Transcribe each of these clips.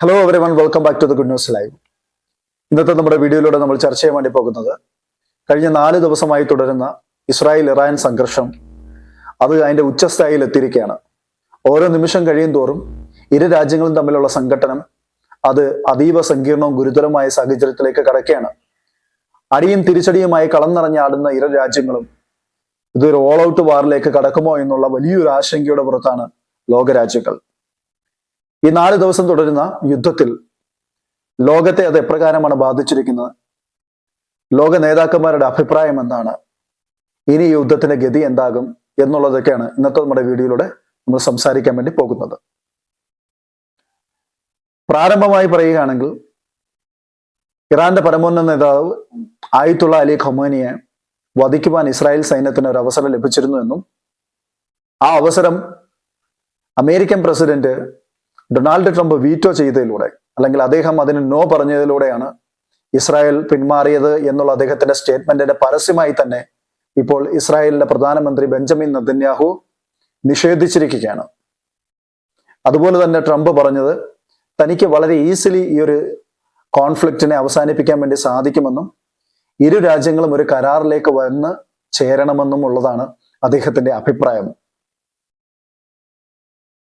Hello everyone welcome back to the good news live ഇന്നത്തെ നമ്മുടെ വീഡിയോയിലൂടെ നമ്മൾ ചർച്ച ചെയ്യാൻ വേണ്ടി പോകുന്നത് കഴിഞ്ഞ നാല് ദിവസമായി തുടരുന്ന ഇസ്രായേൽ ഇറാൻ സംഘർഷം അത് അതിന്റെ ഉച്ചസ്ഥായിയിൽ എത്തിയിരിക്കുകയാണ്. ഓരോ നിമിഷം കഴിയും തോറും ഇരു രാജ്യങ്ങളും തമ്മിലുള്ള സംഘട്ടനം അത് അതീവ സങ്കീർണവും ഗുരുതരമായ സാഹചര്യത്തിലേക്ക് കടക്കുകയാണ്. അടിയും തിരിച്ചടിയുമായി കളം നിറഞ്ഞാടുന്ന ഇരു രാജ്യങ്ങളും ഇതൊരു ഓൾ ഔട്ട് വാറിലേക്ക് കടക്കുമോ എന്നുള്ള വലിയൊരു ആശങ്കയുടെ പുറത്താണ് ലോകരാജ്യങ്ങൾ. ഈ നാല് ദിവസം തുടരുന്ന യുദ്ധത്തിൽ ലോകത്തെ അത് എപ്രകാരമാണ് ബാധിച്ചിരിക്കുന്നത്? ലോക നേതാക്കന്മാരുടെ അഭിപ്രായം എന്താണ്? ഇനി യുദ്ധത്തിന്റെ ഗതി എന്താകും എന്നുള്ളതൊക്കെയാണ് ഇന്നത്തെ നമ്മുടെ വീഡിയോയിലൂടെ നമ്മൾ സംസാരിക്കാൻ വേണ്ടി പോകുന്നത്. പ്രാരംഭമായി പറയുകയാണെങ്കിൽ ഇറാന്റെ പരമോന്നത നേതാവ് ആയിത്തുള്ള അലി ഖൊമാനിയെ വധിക്കുവാൻ ഇസ്രായേൽ സൈന്യത്തിന് ഒരു അവസരം ലഭിച്ചിരുന്നു എന്നും ആ അവസരം American president Donald Trump veto ചെയ്തതിലൂടെ അല്ലെങ്കിൽ അദ്ദേഹം അതിന് നോ പറഞ്ഞതിലൂടെയാണ് ഇസ്രായേൽ പിന്മാറിയത് എന്നുള്ള അദ്ദേഹത്തിന്റെ സ്റ്റേറ്റ്മെന്റിന്റെ പരസ്യമായി തന്നെ ഇപ്പോൾ ഇസ്രായേലിന്റെ പ്രധാനമന്ത്രി ബെഞ്ചമിൻ നദന്യാഹു നിഷേധിച്ചിരിക്കുകയാണ്. അതുപോലെ തന്നെ ട്രംപ് പറഞ്ഞത് തനിക്ക് വളരെ ഈസിലി ഈ ഒരു കോൺഫ്ലിക്റ്റിനെ അവസാനിപ്പിക്കാൻ വേണ്ടി സാധിക്കുമെന്നും ഇരു രാജ്യങ്ങളും ഒരു കരാറിലേക്ക് വന്ന് ചേരണമെന്നും ഉള്ളതാണ് അദ്ദേഹത്തിന്റെ അഭിപ്രായം.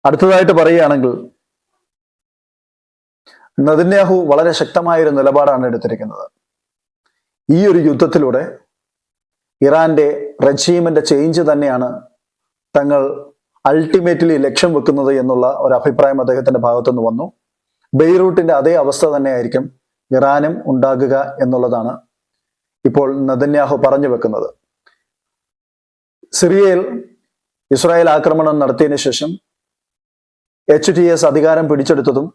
അടുത്തതായിട്ട് പറയുകയാണെങ്കിൽ നദന്യാഹു വളരെ ശക്തമായ ഒരു നിലപാടാണ് എടുത്തിരിക്കുന്നത്. ഈ ഒരു യുദ്ധത്തിലൂടെ ഇറാന്റെ റജീമിന്റെ ചേഞ്ച് തന്നെയാണ് തങ്ങൾ അൾട്ടിമേറ്റ്ലി ലക്ഷ്യം വെക്കുന്നത് എന്നുള്ള ഒരു അഭിപ്രായം അദ്ദേഹത്തിന്റെ ഭാഗത്തുനിന്ന് വന്നു. ബെയ്റൂട്ടിന്റെ അതേ അവസ്ഥ തന്നെയായിരിക്കും ഇറാനും ഉണ്ടാകുക എന്നുള്ളതാണ് ഇപ്പോൾ നദന്യാഹു പറഞ്ഞു വെക്കുന്നത്. സിറിയയിൽ ഇസ്രായേൽ ആക്രമണം നടത്തിയതിനു ശേഷം എച്ച് ടി എസ് അധികാരം പിടിച്ചെടുത്തതും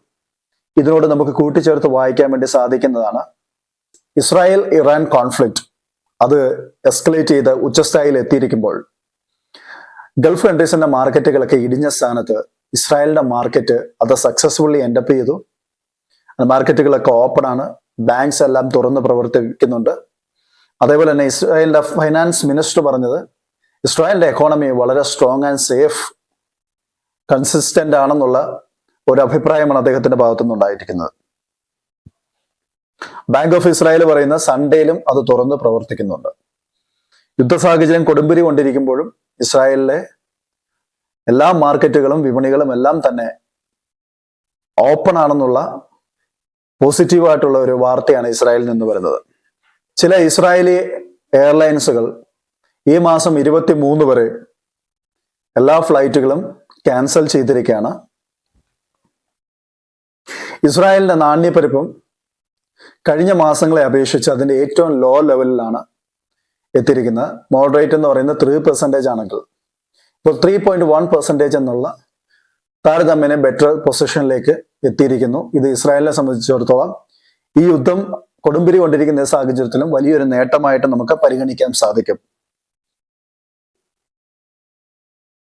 ഇതിനോട് നമുക്ക് കൂട്ടിച്ചേർത്ത് വായിക്കാൻ വേണ്ടി സാധിക്കുന്നതാണ്. ഇസ്രായേൽ ഇറാൻ കോൺഫ്ലിക്റ്റ് അത് എസ്കലേറ്റ് ചെയ്ത് ഉച്ചസ്ഥായിൽ എത്തിയിരിക്കുമ്പോൾ ഗൾഫ് കൺട്രീസിന്റെ മാർക്കറ്റുകളൊക്കെ ഇടിഞ്ഞ സ്ഥാനത്ത് ഇസ്രായേലിന്റെ മാർക്കറ്റ് അത് സക്സസ്ഫുള്ളി എൻഡപ്പ് ചെയ്തു. മാർക്കറ്റുകളൊക്കെ ഓപ്പൺ ആണ്. ബാങ്ക്സ് എല്ലാം തുറന്ന് പ്രവർത്തിക്കുന്നുണ്ട്. അതേപോലെ തന്നെ ഇസ്രായേലിന്റെ ഫൈനാൻസ് മിനിസ്റ്റർ പറഞ്ഞത് ഇസ്രായേലിന്റെ എക്കോണമി വളരെ സ്ട്രോങ് ആൻഡ് സേഫ് കൺസിസ്റ്റന്റ് ആണെന്നുള്ള ഒരു അഭിപ്രായമാണ് അദ്ദേഹത്തിന്റെ ഭാഗത്തുനിന്ന് ഉണ്ടായിരിക്കുന്നത്. ബാങ്ക് ഓഫ് ഇസ്രായേൽ പറയുന്ന സൺഡേയിലും അത് തുറന്ന് പ്രവർത്തിക്കുന്നുണ്ട്. യുദ്ധ സാഹചര്യം കൊടുമ്പിരി കൊണ്ടിരിക്കുമ്പോഴും ഇസ്രായേലിലെ എല്ലാ മാർക്കറ്റുകളും വിപണികളും എല്ലാം തന്നെ ഓപ്പൺ ആണെന്നുള്ള പോസിറ്റീവായിട്ടുള്ള ഒരു വാർത്തയാണ് ഇസ്രായേലിൽ നിന്ന് വരുന്നത്. ചില ഇസ്രായേലി എയർലൈൻസുകൾ ഈ മാസം ഇരുപത്തി മൂന്ന് വരെ എല്ലാ ഫ്ലൈറ്റുകളും ക്യാൻസൽ ചെയ്തിരിക്കുകയാണ്. ഇസ്രായേലിന്റെ നാണ്യപ്പെരുപ്പം കഴിഞ്ഞ മാസങ്ങളെ അപേക്ഷിച്ച് അതിന്റെ ഏറ്റവും ലോ ലെവലിലാണ് എത്തിയിരിക്കുന്നത്. മോഡറേറ്റ് എന്ന് പറയുന്നത് ത്രീ പെർസെന്റേജ് ആണെങ്കിൽ. ഇപ്പോൾ ത്രീ പോയിന്റ് വൺ പെർസെന്റേജ് എന്നുള്ള താരതമ്യേന ബെറ്റർ പൊസിഷനിലേക്ക് എത്തിയിരിക്കുന്നു. ഇത് ഇസ്രായേലിനെ സംബന്ധിച്ചിടത്തോളം ഈ യുദ്ധം കൊടുമ്പിരി കൊണ്ടിരിക്കുന്ന സാഹചര്യത്തിലും വലിയൊരു നേട്ടമായിട്ട് നമുക്ക് പരിഗണിക്കാൻ സാധിക്കും.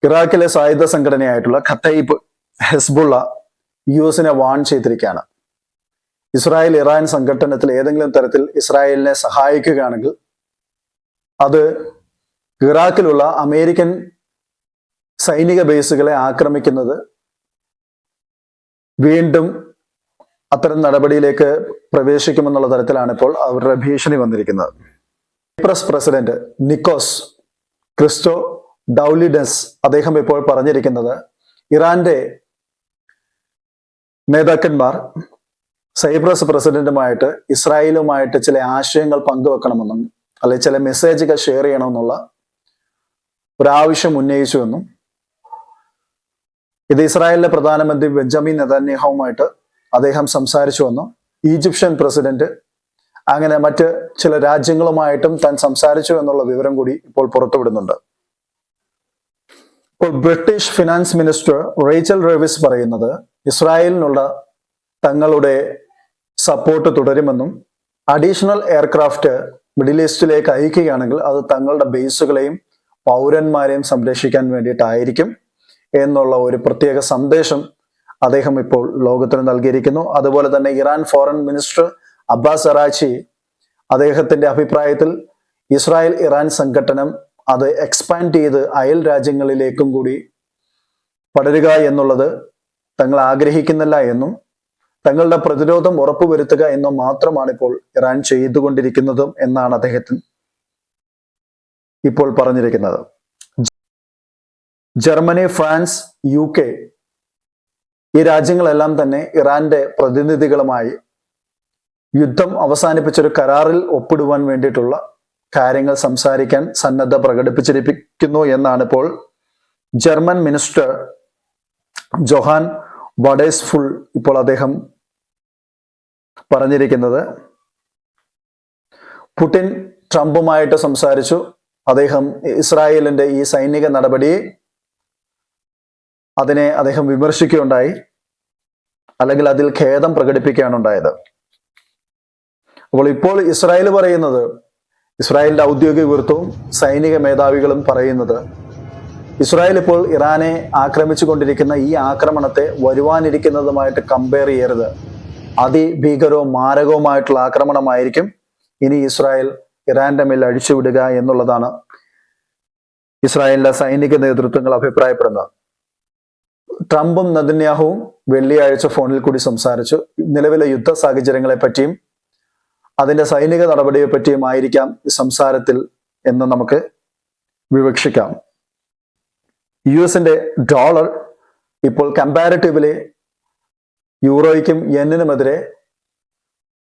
ഇറാഖിലെ സായുധ സംഘടനയായിട്ടുള്ള ഖത്തൈബ് ഹെസ്ബുള്ള യു എസിനെ വാൺ ചെയ്തിരിക്കുകയാണ്. ഇസ്രായേൽ ഇറാൻ സംഘടനത്തിൽ ഏതെങ്കിലും തരത്തിൽ ഇസ്രായേലിനെ സഹായിക്കുകയാണെങ്കിൽ അത് ഇറാഖിലുള്ള അമേരിക്കൻ സൈനിക ബേസുകളെ ആക്രമിക്കുന്നത് വീണ്ടും അത്തരം നടപടിയിലേക്ക് പ്രവേശിക്കുമെന്നുള്ള തരത്തിലാണ് ഇപ്പോൾ അവരുടെ ഭീഷണി വന്നിരിക്കുന്നത്. Cyprus president Nikos Christodoulides അദ്ദേഹം ഇപ്പോൾ പറഞ്ഞിരിക്കുന്നത് ഇറാന്റെ നേതാക്കന്മാർ സൈപ്രസ് പ്രസിഡന്റുമായിട്ട് ഇസ്രായേലുമായിട്ട് ചില ആശയങ്ങൾ പങ്കുവെക്കണമെന്നും അല്ലെ ചില മെസ്സേജുകൾ ഷെയർ ചെയ്യണമെന്നുള്ള ഒരാവശ്യം ഉന്നയിച്ചുവെന്നും ഇത് ഇസ്രായേലിലെ പ്രധാനമന്ത്രി ബെഞ്ചമിൻ നെതന്യാഹുവുമായിട്ട് അദ്ദേഹം സംസാരിച്ചുവെന്നും ഈജിപ്ഷ്യൻ പ്രസിഡന്റ് അങ്ങനെ മറ്റ് ചില രാജ്യങ്ങളുമായിട്ടും താൻ സംസാരിച്ചു എന്നുള്ള വിവരം കൂടി ഇപ്പോൾ പുറത്തുവിടുന്നുണ്ട്. ഇപ്പോൾ British finance minister Rachel Reeves പറയുന്നത് ഇസ്രായേലിനുള്ള തങ്ങളുടെ സപ്പോർട്ട് തുടരുമെന്നും അഡീഷണൽ എയർക്രാഫ്റ്റ് മിഡിൽ ഈസ്റ്റിലേക്ക് അയക്കുകയാണെങ്കിൽ അത് തങ്ങളുടെ ബേസുകളെയും പൗരന്മാരെയും സംരക്ഷിക്കാൻ വേണ്ടിയിട്ടായിരിക്കും എന്നുള്ള ഒരു പ്രത്യേക സന്ദേശം അദ്ദേഹം ഇപ്പോൾ ലോകത്തിന് നൽകിയിരിക്കുന്നു. അതുപോലെ തന്നെ Iran foreign minister Abbas Araghchi അദ്ദേഹത്തിന്റെ അഭിപ്രായത്തിൽ ഇസ്രായേൽ ഇറാൻ സംഘടനം അത് എക്സ്പാൻഡ് ചെയ്ത് അയൽ രാജ്യങ്ങളിലേക്കും കൂടി പടരുക എന്നുള്ളത് തങ്ങൾ ആഗ്രഹിക്കുന്നില്ല എന്നും തങ്ങളുടെ പ്രതിരോധം ഉറപ്പുവരുത്തുക എന്നും മാത്രമാണ് ഇപ്പോൾ ഇറാൻ ചെയ്തുകൊണ്ടിരിക്കുന്നതും എന്നാണ് അദ്ദേഹത്തിന് ഇപ്പോൾ പറഞ്ഞിരിക്കുന്നത്. ജർമ്മനി ഫ്രാൻസ് യു കെ ഈ രാജ്യങ്ങളെല്ലാം തന്നെ ഇറാന്റെ പ്രതിനിധികളുമായി യുദ്ധം അവസാനിപ്പിച്ചൊരു കരാറിൽ ഒപ്പിടുവാൻ വേണ്ടിയിട്ടുള്ള കാര്യങ്ങൾ സംസാരിക്കാൻ സന്നദ്ധ പ്രകടിപ്പിച്ചിരിക്കുന്നു എന്നാണ് ഇപ്പോൾ German minister Johann Wadephul ഇപ്പോൾ അദ്ദേഹം പറഞ്ഞിരിക്കുന്നത്. പുടിൻ ട്രംപുമായിട്ട് സംസാരിച്ചു. അദ്ദേഹം ഇസ്രായേലിന്റെ ഈ സൈനിക നടപടി അതിനെ അദ്ദേഹം വിമർശിക്കുകയുണ്ടായി. അല്ലെങ്കിൽ അതിൽ ഖേദം പ്രകടിപ്പിക്കുകയാണ് ഉണ്ടായത്. അപ്പോൾ ഇപ്പോൾ ഇസ്രായേൽ പറയുന്നത് ഇസ്രായേലിന്റെ ഔദ്യോഗിക വൃത്തവും സൈനിക മേധാവികളും പറയുന്നത് ഇസ്രായേൽ ഇപ്പോൾ ഇറാനെ ആക്രമിച്ചു കൊണ്ടിരിക്കുന്ന ഈ ആക്രമണത്തെ വരുവാനിരിക്കുന്നതുമായിട്ട് കമ്പയർ ചെയ്യരുത്. അതിഭീകരവും മാരകവുമായിട്ടുള്ള ആക്രമണമായിരിക്കും ഇനി ഇസ്രായേൽ ഇറാന്റെ മേൽ അഴിച്ചുവിടുക എന്നുള്ളതാണ് ഇസ്രായേലിന്റെ സൈനിക നേതൃത്വങ്ങൾ അഭിപ്രായപ്പെടുന്നത്. ട്രംപും നദന്യാഹുവും വെള്ളിയാഴ്ച ഫോണിൽ കൂടി സംസാരിച്ചു. നിലവിലെ യുദ്ധ സാഹചര്യങ്ങളെ പറ്റിയും അതിന്റെ സൈനിക നടപടിയെ പറ്റിയും ആയിരിക്കാം സംസാരത്തിൽ എന്ന് നമുക്ക് വിവക്ഷിക്കാം. യു എസിന്റെ ഡോളർ ഇപ്പോൾ കമ്പാരിറ്റീവ്ലി യൂറോയ്ക്കും എന്നിനുമെതിരെ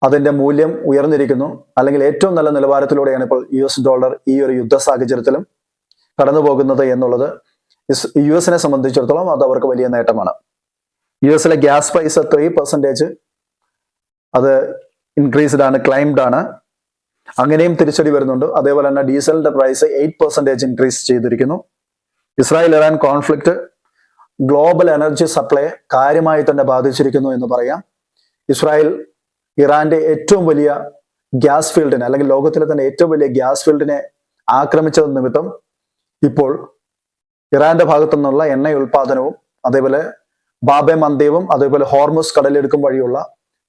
അതിന്റെ മൂല്യം ഉയർന്നിരിക്കുന്നു. അല്ലെങ്കിൽ ഏറ്റവും നല്ല നിലവാരത്തിലൂടെയാണ് ഇപ്പോൾ യു എസ് ഡോളർ ഈ ഒരു യുദ്ധ സാഹചര്യത്തിലും കടന്നു പോകുന്നത് എന്നുള്ളത്. യു എസിനെ സംബന്ധിച്ചിടത്തോളം അത് അവർക്ക് വലിയ നേട്ടമാണ്. യു എസിലെ ഗ്യാസ് പ്രൈസ് ത്രീ പെർസെന്റേജ് അത് ഇൻക്രീസ്ഡ് ആണ് ക്ലൈംഡ് ആണ്. അങ്ങനെയും തിരിച്ചടി വരുന്നുണ്ട്. അതേപോലെ തന്നെ ഡീസലിന്റെ പ്രൈസ് എയ്റ്റ് പെർസെന്റേജ് ഇൻക്രീസ് ചെയ്തിരിക്കുന്നു. Israel Iran conflict global energy supply കാര്യമായി തന്നെ ബാധിച്ചിരിക്കുന്നു എന്ന് പറയാം. ഇസ്രായേൽ ഇറാന്റെ ഏറ്റവും വലിയ ഗ്യാസ് ഫീൽഡിനെ അല്ലെങ്കിൽ ലോകത്തിലെ തന്നെ ഏറ്റവും വലിയ ഗ്യാസ് ഫീൽഡിനെ ആക്രമിച്ചത് നിമിത്തം ഇപ്പോൾ ഇറാന്റെ ഭാഗത്തു നിന്നുള്ള എണ്ണ ഉൽപാദനവും അതേപോലെ ബാബെ മന്ദീവും അതേപോലെ ഹോർമോസ് കടലെടുക്കും വഴിയുള്ള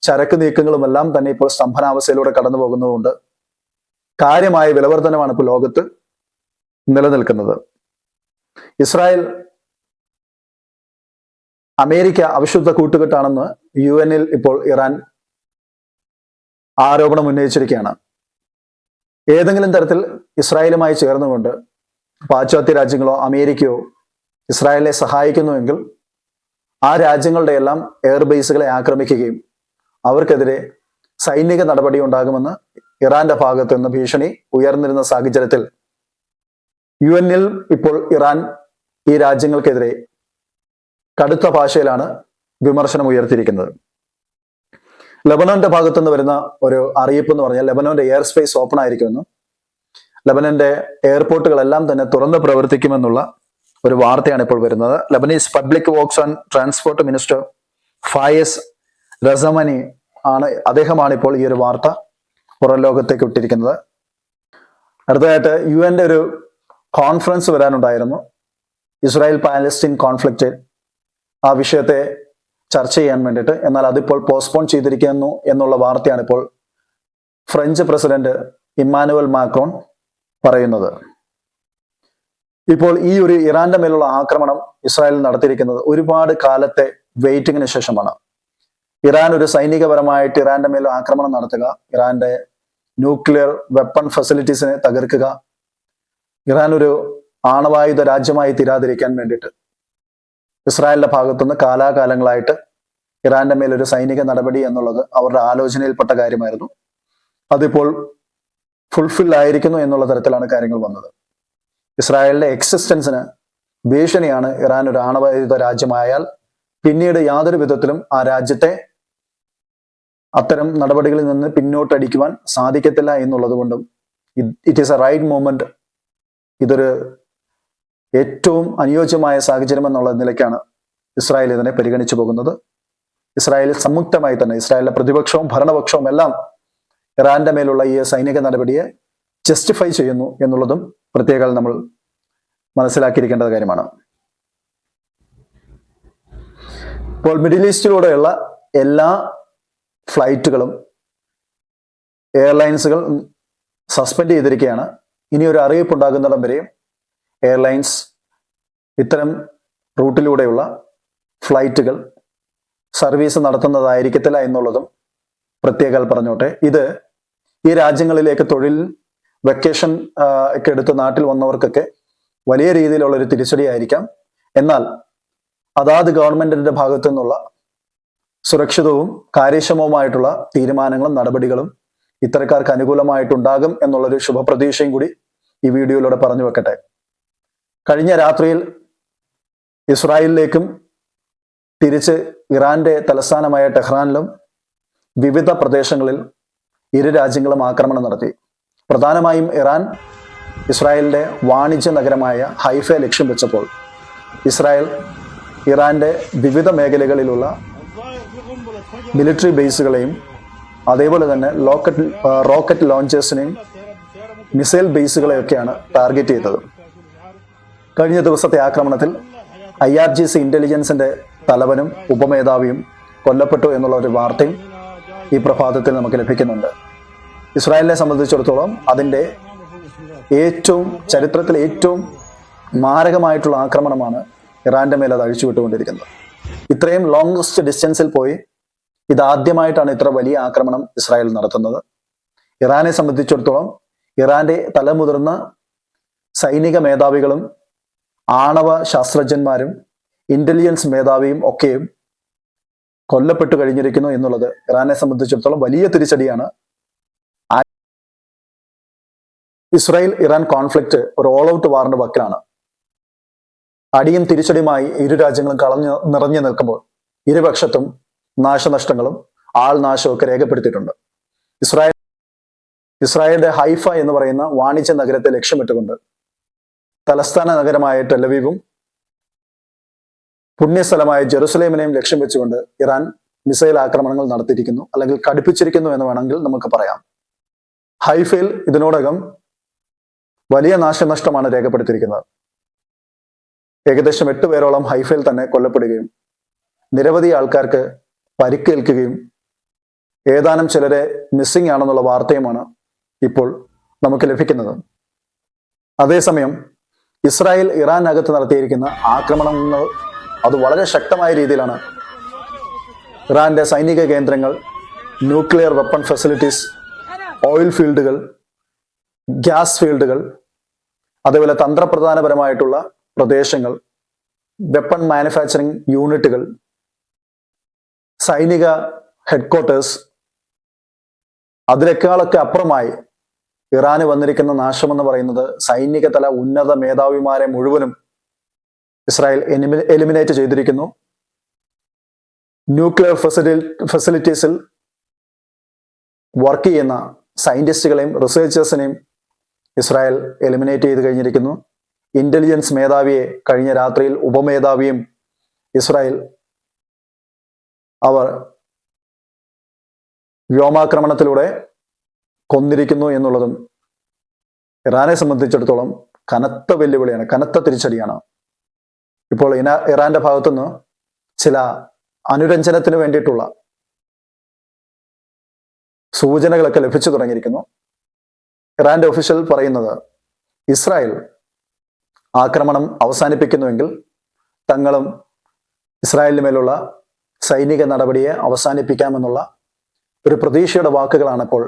ചരക്ക് നീക്കങ്ങളും എല്ലാം തന്നെ ഇപ്പോൾ സ്തംഭനാവസ്ഥയിലൂടെ കടന്നു പോകുന്നതുകൊണ്ട് കാര്യമായ വിലവർധനമാണ് ഇപ്പോൾ ലോകത്ത് നിലനിൽക്കുന്നത്. ഇസ്രായേൽ അമേരിക്ക അവിശുദ്ധ കൂട്ടുകെട്ടാണെന്ന് യു എനിൽ ഇപ്പോൾ ഇറാൻ ആരോപണം ഉന്നയിച്ചിരിക്കുകയാണ്. ഏതെങ്കിലും തരത്തിൽ ഇസ്രായേലുമായി ചേർന്നുകൊണ്ട് പാശ്ചാത്യ രാജ്യങ്ങളോ അമേരിക്കയോ ഇസ്രായേലിനെ സഹായിക്കുന്നുവെങ്കിൽ ആ രാജ്യങ്ങളുടെ എല്ലാം എയർബേസുകളെ ആക്രമിക്കുകയും അവർക്കെതിരെ സൈനിക നടപടി ഉണ്ടാകുമെന്ന് ഇറാന്റെ ഭാഗത്ത് നിന്ന് ഭീഷണി ഉയർന്നിരുന്ന സാഹചര്യത്തിൽ യു എന്നിൽ ഇപ്പോൾ ഇറാൻ ഈ രാജ്യങ്ങൾക്കെതിരെ കടുത്ത ഭാഷയിലാണ് വിമർശനം ഉയർത്തിയിരിക്കുന്നത്. ലബനോന്റെ ഭാഗത്തുനിന്ന് വരുന്ന ഒരു അറിയിപ്പ് എന്ന് പറഞ്ഞാൽ ലബനോന്റെ എയർ സ്പേസ് ഓപ്പൺ ആയിരിക്കുമെന്നും ലബനന്റെ എയർപോർട്ടുകളെല്ലാം തന്നെ തുറന്ന് പ്രവർത്തിക്കുമെന്നുള്ള ഒരു വാർത്തയാണ് ഇപ്പോൾ വരുന്നത്. Lebanese public works and transport minister Fayez Rasamny ആണ് അദ്ദേഹമാണ് ഇപ്പോൾ ഈ ഒരു വാർത്ത പുറം ലോകത്തേക്ക് വിട്ടിരിക്കുന്നത് അടുത്തതായിട്ട് യു എന്റെ ഒരു കോൺഫറൻസ് വരാനുണ്ടായിരുന്നു. ഇസ്രായേൽ പാലസ്തീൻ കോൺഫ്ലിക്റ്റ് ആ വിഷയത്തെ ചർച്ച ചെയ്യാൻ വേണ്ടിയിട്ട്. എന്നാൽ അതിപ്പോൾ പോസ്റ്റ്പോൺ ചെയ്തിരിക്കുന്നു എന്നുള്ള വാർത്തയാണ് ഇപ്പോൾ ഫ്രഞ്ച് പ്രസിഡന്റ് ഇമ്മാനുവൽ മാക്രോൺ പറയുന്നത്. ഇപ്പോൾ ഈ ഒരു ഇറാന്റെ മേലുള്ള ആക്രമണം ഇസ്രായേൽ നടത്തിയിരിക്കുന്നത് ഒരുപാട് കാലത്തെ വെയിറ്റിങ്ങിന് ശേഷമാണ്. ഇറാൻ ഒരു സൈനികപരമായിട്ട് ഇറാന്റെ മേൽ ആക്രമണം നടത്തുക ഇറാന്റെ ന്യൂക്ലിയർ വെപ്പൺ ഫെസിലിറ്റീസിനെ തകർക്കുക ഇറാൻ ഒരു ആണവായുധ രാജ്യമായി തീരാതിരിക്കാൻ വേണ്ടിയിട്ട് ഇസ്രായേലിന്റെ ഭാഗത്തുനിന്ന് കാലാകാലങ്ങളായിട്ട് ഇറാന്റെ മേലൊരു സൈനിക നടപടി എന്നുള്ളത് അവരുടെ ആലോചനയിൽപ്പെട്ട കാര്യമായിരുന്നു. അതിപ്പോൾ ഫുൾഫിൽ ആയിരിക്കുന്നു എന്നുള്ള തരത്തിലാണ് കാര്യങ്ങൾ വന്നത്. ഇസ്രായേലിന്റെ എക്സിസ്റ്റൻസിന് ഭീഷണിയാണ് ഇറാൻ ഒരു ആണവായുധ രാജ്യമായാൽ പിന്നീട് യാതൊരു വിധത്തിലും ആ രാജ്യത്തെ അത്തരം നടപടികളിൽ നിന്ന് പിന്നോട്ടടിക്കുവാൻ സാധിക്കത്തില്ല എന്നുള്ളത് കൊണ്ടും it is a right moment ഇതൊരു ഏറ്റവും അനുയോജ്യമായ സാഹചര്യം എന്നുള്ള നിലയ്ക്കാണ് ഇസ്രായേൽ ഇതിനെ പരിഗണിച്ചു പോകുന്നത്. ഇസ്രായേൽ സംയുക്തമായി തന്നെ ഇസ്രായേലിലെ പ്രതിപക്ഷവും ഭരണപക്ഷവും എല്ലാം ഇറാന്റെ മേലുള്ള ഈ സൈനിക നടപടിയെ ജസ്റ്റിഫൈ ചെയ്യുന്നു എന്നുള്ളതും പ്രത്യേകം നമ്മൾ മനസ്സിലാക്കിയിരിക്കേണ്ട കാര്യമാണ്. ഇപ്പോൾ മിഡിൽ ഈസ്റ്റിലൂടെയുള്ള എല്ലാ ഫ്ലൈറ്റുകളും എയർലൈൻസുകൾ സസ്പെൻഡ് ചെയ്തിരിക്കുകയാണ്. ഇനി ഒരു അറിയിപ്പ് ഉണ്ടാകുന്നിടം വരെയും എയർലൈൻസ് ഇത്തരം റൂട്ടിലൂടെയുള്ള ഫ്ലൈറ്റുകൾ സർവീസ് നടത്തുന്നതായിരിക്കത്തില്ല എന്നുള്ളതും പ്രത്യേകം പറഞ്ഞോട്ടെ. ഇത് ഈ രാജ്യങ്ങളിലേക്ക് തൊഴിൽ വെക്കേഷൻ ഒക്കെ എടുത്ത് നാട്ടിൽ വന്നവർക്കൊക്കെ വലിയ രീതിയിലുള്ള ഒരു തിരിച്ചടിയായിരിക്കാം. എന്നാൽ അതാത് ഗവൺമെന്റിന്റെ ഭാഗത്തു നിന്നുള്ള സുരക്ഷിതവും കാര്യക്ഷമവുമായിട്ടുള്ള തീരുമാനങ്ങളും നടപടികളും ഇത്തരക്കാർക്ക് അനുകൂലമായിട്ടുണ്ടാകും എന്നുള്ളൊരു ശുഭപ്രതീക്ഷയും കൂടി ഈ വീഡിയോയിലൂടെ പറഞ്ഞു വെക്കട്ടെ. കഴിഞ്ഞ രാത്രിയിൽ ഇസ്രായേലിലേക്കും തിരിച്ച് ഇറാന്റെ തലസ്ഥാനമായ ടെഹ്റാനിലും വിവിധ പ്രദേശങ്ങളിൽ ഇരു രാജ്യങ്ങളും ആക്രമണം നടത്തി. പ്രധാനമായും ഇറാൻ ഇസ്രായേലിന്റെ വാണിജ്യ നഗരമായ ഹൈഫ ലക്ഷ്യം വെച്ചപ്പോൾ ഇസ്രായേൽ ഇറാന്റെ വിവിധ മേഖലകളിലുള്ള മിലിറ്ററി ബേസുകളെയും അതേപോലെ തന്നെ ലോക്കറ്റ് റോക്കറ്റ് ലോഞ്ചേഴ്സിനെയും മിസൈൽ ബേസുകളെയൊക്കെയാണ് ടാർഗറ്റ് ചെയ്തത്. കഴിഞ്ഞ ദിവസത്തെ ആക്രമണത്തിൽ ഐ ആർ ജി സി ഇന്റലിജൻസിന്റെ തലവനും ഉപമേധാവിയും കൊല്ലപ്പെട്ടു എന്നുള്ള ഒരു വാർത്തയും ഈ പ്രഭാതത്തിൽ നമുക്ക് ലഭിക്കുന്നുണ്ട്. ഇസ്രായേലിനെ സംബന്ധിച്ചിടത്തോളം അതിന്റെ ഏറ്റവും ചരിത്രത്തിൽ ഏറ്റവും മാരകമായിട്ടുള്ള ആക്രമണമാണ് ഇറാന്റെ മേൽ അത് അഴിച്ചുവിട്ടുകൊണ്ടിരിക്കുന്നത്. ഇത്രയും ലോങ്സ്റ്റ് ഡിസ്റ്റൻസിൽ പോയി ഇതാദ്യമായിട്ടാണ് ഇത്ര വലിയ ആക്രമണം ഇസ്രായേൽ നടത്തുന്നത്. ഇറാനെ സംബന്ധിച്ചിടത്തോളം ഇറാന്റെ തലമുതിർന്ന സൈനിക മേധാവികളും ആണവ ശാസ്ത്രജ്ഞന്മാരും ഇന്റലിജൻസ് മേധാവിയും ഒക്കെയും കൊല്ലപ്പെട്ടു കഴിഞ്ഞിരിക്കുന്നു എന്നുള്ളത് ഇറാനെ സംബന്ധിച്ചിടത്തോളം വലിയ തിരിച്ചടിയാണ്. ഇസ്രായേൽ ഇറാൻ കോൺഫ്ലിക്റ്റ് ഒരു ഓൾ ഔട്ട് വാറിന്റെ വക്കിലാണ്. അടിയും തിരിച്ചടിയുമായി ഇരു രാജ്യങ്ങളും കളഞ്ഞു നിറഞ്ഞു നിൽക്കുമ്പോൾ ഇരുപക്ഷത്തും നാശനഷ്ടങ്ങളും ആൾനാശവും ഒക്കെ രേഖപ്പെടുത്തിയിട്ടുണ്ട്. ഇസ്രായേൽ ഇസ്രായേലിന്റെ ഹൈഫ എന്ന് പറയുന്ന വാണിജ്യ നഗരത്തെ ലക്ഷ്യമിട്ടുകൊണ്ട് തലസ്ഥാന നഗരമായ ടെലവീവും പുണ്യസ്ഥലമായ ജെറുസലേമിനെയും ലക്ഷ്യം വെച്ചുകൊണ്ട് ഇറാൻ മിസൈൽ ആക്രമണങ്ങൾ നടത്തിയിരിക്കുന്നു അല്ലെങ്കിൽ കടുപ്പിച്ചിരിക്കുന്നു എന്ന് വേണമെങ്കിൽ നമുക്ക് പറയാം. ഹൈഫയിൽ ഇതിനോടകം വലിയ നാശനഷ്ടമാണ് രേഖപ്പെടുത്തിയിരിക്കുന്നത്. ഏകദേശം എട്ട് പേരോളം ഹൈഫയിൽ തന്നെ കൊല്ലപ്പെടുകയും നിരവധി ആൾക്കാർക്ക് പരിക്കേൽക്കുകയും ഏതാനും ചിലരെ മിസ്സിംഗ് ആണെന്നുള്ള വാർത്തയുമാണ് ഇപ്പോൾ നമുക്ക് ലഭിക്കുന്നത്. അതേസമയം ഇസ്രായേൽ ഇറാനകത്ത് നടത്തിയിരിക്കുന്ന ആക്രമണങ്ങൾ അത് വളരെ ശക്തമായ രീതിയിലാണ്. ഇറാന്റെ സൈനിക കേന്ദ്രങ്ങൾ ന്യൂക്ലിയർ വെപ്പൺ ഫെസിലിറ്റീസ് ഓയിൽ ഫീൽഡുകൾ ഗ്യാസ് ഫീൽഡുകൾ അതേപോലെ തന്ത്രപ്രധാനപരമായിട്ടുള്ള പ്രദേശങ്ങൾ വെപ്പൺ മാനുഫാക്ചറിങ് യൂണിറ്റുകൾ സൈനിക ഹെഡ്ക്വാർട്ടേഴ്സ് അതിനേക്കാളൊക്കെ അപ്പുറമായി ഇറാന് വന്നിരിക്കുന്ന നാശമെന്ന് പറയുന്നത് സൈനിക തല ഉന്നത മേധാവിമാരെ മുഴുവനും ഇസ്രായേൽ എലിമിനേറ്റ് ചെയ്തിരിക്കുന്നു. ന്യൂക്ലിയർ ഫെസിലി ഫെസിലിറ്റീസിൽ വർക്ക് ചെയ്യുന്ന സയന്റിസ്റ്റുകളെയും റിസർച്ചേഴ്സിനെയും ഇസ്രായേൽ എലിമിനേറ്റ് ചെയ്ത് കഴിഞ്ഞിരിക്കുന്നു. ഇന്റലിജൻസ് മേധാവിയെ കഴിഞ്ഞ രാത്രിയിൽ ഉപമേധാവിയും ഇസ്രായേൽ അവർ വ്യോമാക്രമണത്തിലൂടെ കൊന്നിരിക്കുന്നു എന്നുള്ളതും ഇറാനെ സംബന്ധിച്ചിടത്തോളം കനത്ത വെല്ലുവിളിയാണ് കനത്ത തിരിച്ചടിയാണ്. ഇപ്പോൾ ഇന ഇറാന്റെ ഭാഗത്തുനിന്ന് ചില അനുരഞ്ജനത്തിന് വേണ്ടിയിട്ടുള്ള സൂചനകളൊക്കെ ലഭിച്ചു തുടങ്ങിയിരിക്കുന്നു. ഇറാന്റെ ഒഫീഷ്യൽ പറയുന്നത് ഇസ്രായേൽ ആക്രമണം അവസാനിപ്പിക്കുന്നുവെങ്കിൽ തങ്ങളും ഇസ്രായേലിന് മേലുള്ള സൈനിക നടപടിയെ അവസാനിപ്പിക്കാമെന്നുള്ള ഒരു പ്രതീക്ഷയുടെ വാക്കുകളാണ് ഇപ്പോൾ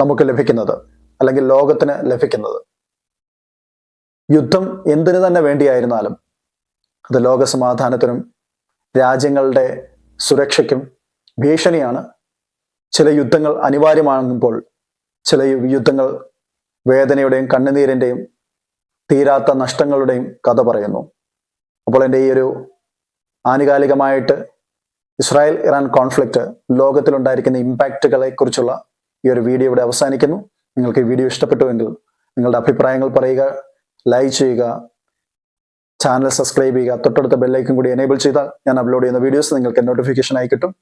നമുക്ക് ലഭിക്കുന്നത് അല്ലെങ്കിൽ ലോകത്തിന് ലഭിക്കുന്നത്. യുദ്ധം എന്തിനു തന്നെ വേണ്ടിയായിരുന്നാലും അത് ലോകസമാധാനത്തിനും രാജ്യങ്ങളുടെ സുരക്ഷയ്ക്കും ഭീഷണിയാണ്. ചില യുദ്ധങ്ങൾ അനിവാര്യമാകുമ്പോൾ ചില യുദ്ധങ്ങൾ വേദനയുടെയും കണ്ണുനീരിന്റെയും തീരാത്ത നഷ്ടങ്ങളുടെയും കഥ പറയുന്നു. അപ്പോൾ എന്റെ ഈ ഒരു ആനുകാലികമായിട്ട് ഇസ്രായേൽ ഇറാൻ കോൺഫ്ലിക്റ്റ് ലോകത്തിലുണ്ടായിരിക്കുന്ന ഇമ്പാക്റ്റുകളെ കുറിച്ചുള്ള ഈ ഒരു വീഡിയോ ഇവിടെ അവസാനിക്കുന്നു. നിങ്ങൾക്ക് ഈ വീഡിയോ ഇഷ്ടപ്പെട്ടുവെങ്കിൽ നിങ്ങളുടെ അഭിപ്രായങ്ങൾ പറയുക ലൈക്ക് ചെയ്യുക ചാനൽ സബ്സ്ക്രൈബ് ചെയ്യുക തൊട്ടടുത്ത ബെല്ലൈക്കും കൂടി എനേബിൾ ചെയ്താൽ ഞാൻ അപ്ലോഡ് ചെയ്യുന്ന വീഡിയോസ് നിങ്ങൾക്ക് നോട്ടിഫിക്കേഷൻ ആയി കിട്ടും.